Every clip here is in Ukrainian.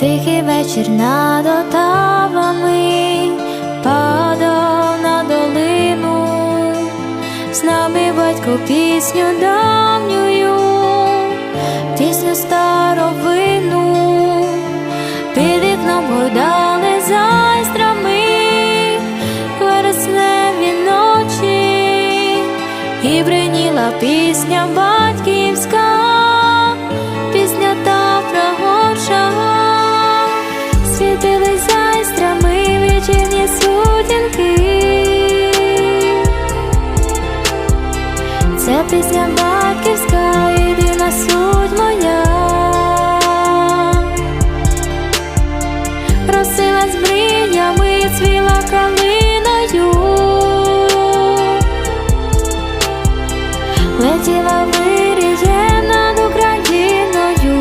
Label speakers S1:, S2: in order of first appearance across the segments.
S1: Тихий вечір над отавами падав на долину, з нами батько пісню давнюю, пісню старовину, під вікном гойдали зайстрами, вересневі ночі, і бриніла пісня пісня батьківська, єдина суть моя. Росилась мріями, цвіла калиною, летіла вирієм над Україною,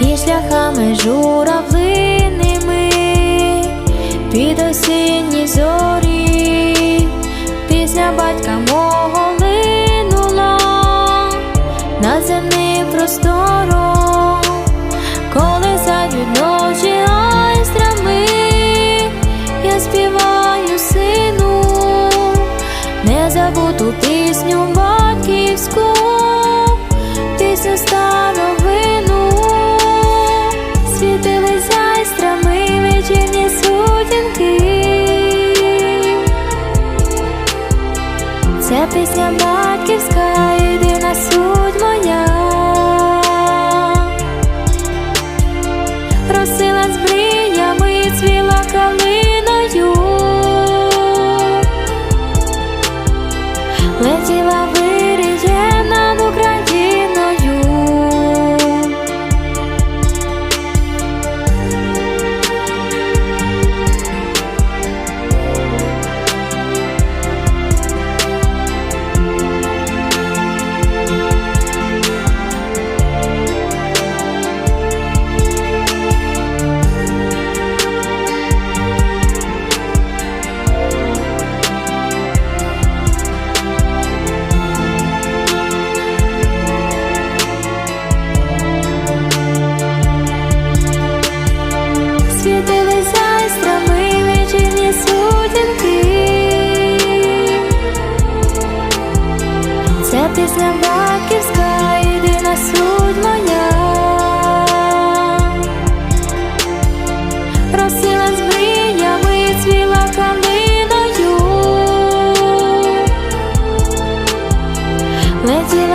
S1: і шляхами журавлиними під осінні зорі, пісня батька мого линула над земним простором, коли задють ночі айстрами, я співаю сину, незабуту пісню пісня батьківська, єдина суть моя. просила з мріями, цвіла калиною, пісня маківська, єдина суть моя. Росила з мріями, цвіла калиною, летіла